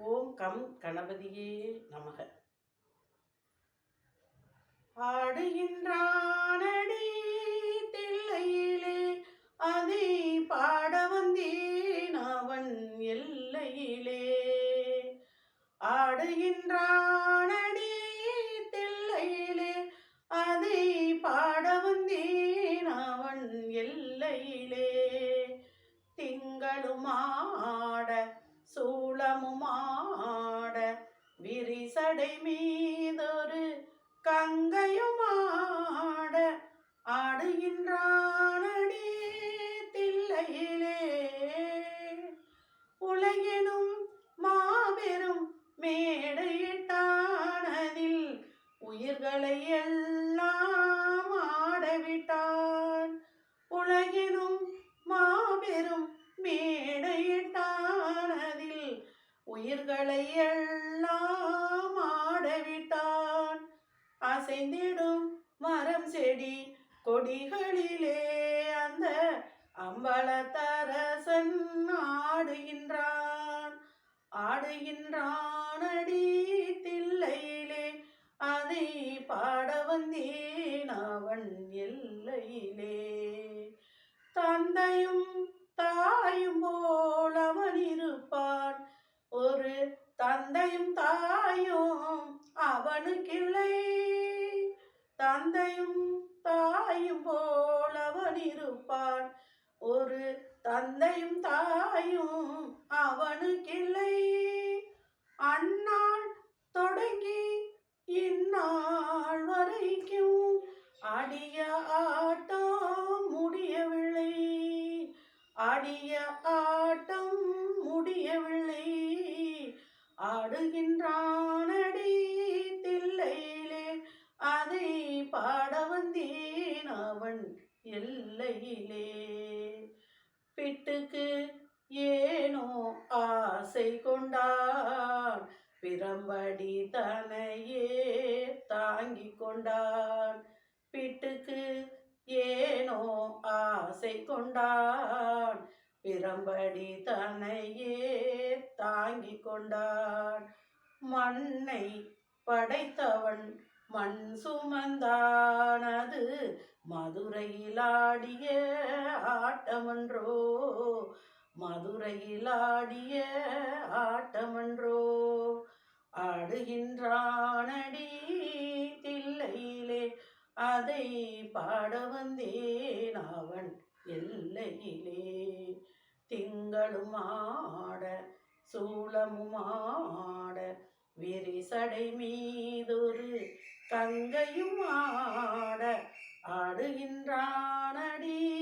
ஓம் come கணபதியே நமக. ஆடுகின்றானடி தில்லையிலே அதை பாட வந்தேன் அவன் எல்லையிலே. ஆடுகின்றானடி தில்லையிலே அதை பாட வந்தேன் அவன் எல்லையிலே. திங்களுமாட சூளமுமா விரிசடை மீதொரு கங்கையுமாட ஆடுகின்றானடி தில்லையிலே. உலகினும் மாபெரும் மேடையிட்டானதில் உயிர்களை எல்லாம் உயிர்களை எல்லாம் ஆடவிட்டான். அசைந்திடும் மரம் செடி கொடிகளிலே அந்த அம்பலத்தரசன் ஆடுகின்றான். ஆடுகின்றான் அடி தில்லையிலே அதை பாட வந்தேன் அவன் எல்லையிலே. தந்தையும் தாயும் அவனுக்கில்லை. தந்தையும் தாயும் போல் அவன் இருப்பான். ஒரு தந்தையும் தாயும் அவனுக்கில்லை. அந்நாள் தொடங்கி இந்நாள் வரைக்கும் அடிய ஆட்டம் முடியவில்லை. அடிய ஆட்டம் முடியவில்லை. ஆடுகின்றானடி தில்லையிலே. அதை பாட வந்தேன் அவன் எல்லையிலே. பிட்டுக்கு ஏனோ ஆசை கொண்டான். பிரம்படி தனையே தாங்கி கொண்டான். பிட்டுக்கு ஏனோ ஆசை கொண்டான். பிரம்படி தனையே தாங்கிக் கொண்டான். மண்ணை படைத்தவன் மண் சுமந்தானது மதுரையில் ஆடிய ஆட்டமன்றோ? மதுரையில் ஆடிய ஆட்டமன்றோ? ஆடுகின்றானடி தில்லையிலே அதை பாட வந்தேன் அவன் எல்லையிலே. திங்களுமாட சூளமுமாட விரிசடை மீதொரு கங்கையும் ஆட ஆடுகின்றானடி.